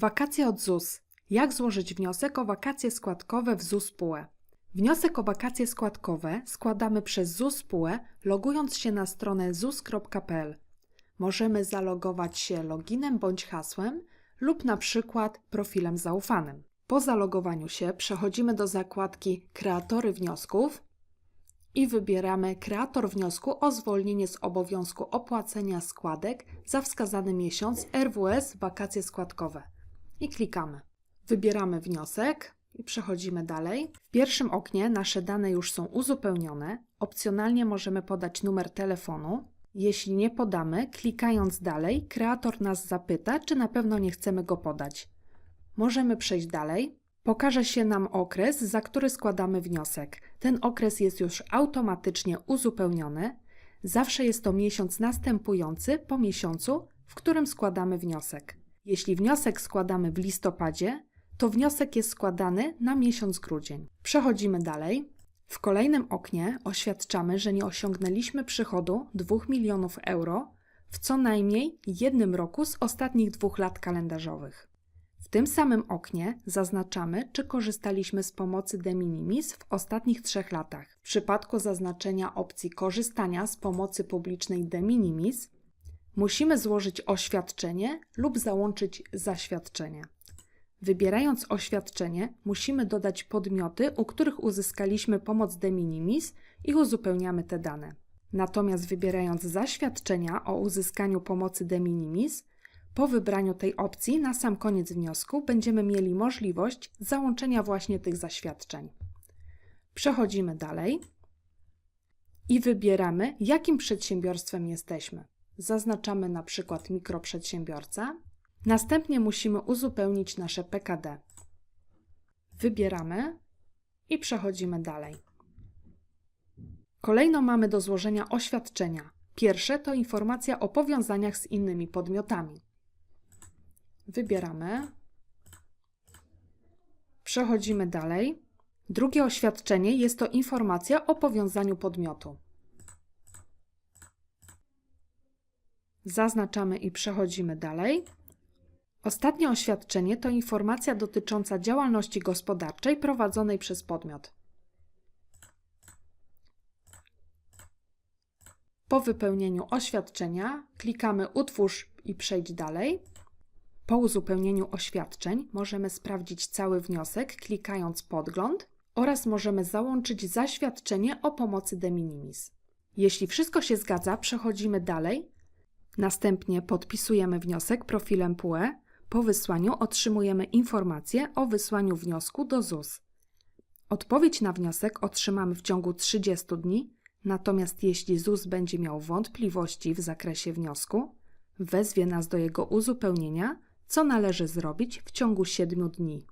Wakacje od ZUS. Jak złożyć wniosek o wakacje składkowe w ZUS PUE? Wniosek o wakacje składkowe składamy przez ZUS PUE, logując się na stronę zus.pl. Możemy zalogować się loginem bądź hasłem lub na przykład profilem zaufanym. Po zalogowaniu się przechodzimy do zakładki Kreatory wniosków i wybieramy Kreator wniosku o zwolnienie z obowiązku opłacenia składek za wskazany miesiąc RWS wakacje składkowe i klikamy. Wybieramy wniosek i przechodzimy dalej. W pierwszym oknie nasze dane już są uzupełnione. Opcjonalnie możemy podać numer telefonu. Jeśli nie podamy, klikając dalej, kreator nas zapyta, czy na pewno nie chcemy go podać. Możemy przejść dalej. Pokaże się nam okres, za który składamy wniosek. Ten okres jest już automatycznie uzupełniony. Zawsze jest to miesiąc następujący po miesiącu, w którym składamy wniosek. Jeśli wniosek składamy w listopadzie, to wniosek jest składany na miesiąc grudzień. Przechodzimy dalej. W kolejnym oknie oświadczamy, że nie osiągnęliśmy przychodu 2 milionów euro w co najmniej jednym roku z ostatnich dwóch lat kalendarzowych. W tym samym oknie zaznaczamy, czy korzystaliśmy z pomocy de minimis w ostatnich trzech latach. W przypadku zaznaczenia opcji korzystania z pomocy publicznej de minimis musimy złożyć oświadczenie lub załączyć zaświadczenie. Wybierając oświadczenie, musimy dodać podmioty, u których uzyskaliśmy pomoc de minimis i uzupełniamy te dane. Natomiast wybierając zaświadczenia o uzyskaniu pomocy de minimis, po wybraniu tej opcji na sam koniec wniosku będziemy mieli możliwość załączenia właśnie tych zaświadczeń. Przechodzimy dalej i wybieramy, jakim przedsiębiorstwem jesteśmy. Zaznaczamy na przykład mikroprzedsiębiorca. Następnie musimy uzupełnić nasze PKD. Wybieramy i przechodzimy dalej. Kolejno mamy do złożenia oświadczenia. Pierwsze to informacja o powiązaniach z innymi podmiotami. Wybieramy. Przechodzimy dalej. Drugie oświadczenie jest to informacja o powiązaniu podmiotu. Zaznaczamy i przechodzimy dalej. Ostatnie oświadczenie to informacja dotycząca działalności gospodarczej prowadzonej przez podmiot. Po wypełnieniu oświadczenia klikamy Utwórz i przejdź dalej. Po uzupełnieniu oświadczeń możemy sprawdzić cały wniosek klikając Podgląd oraz możemy załączyć zaświadczenie o pomocy de minimis. Jeśli wszystko się zgadza, przechodzimy dalej. Następnie podpisujemy wniosek profilem PUE. Po wysłaniu otrzymujemy informację o wysłaniu wniosku do ZUS. Odpowiedź na wniosek otrzymamy w ciągu 30 dni, natomiast jeśli ZUS będzie miał wątpliwości w zakresie wniosku, wezwie nas do jego uzupełnienia, co należy zrobić w ciągu 7 dni.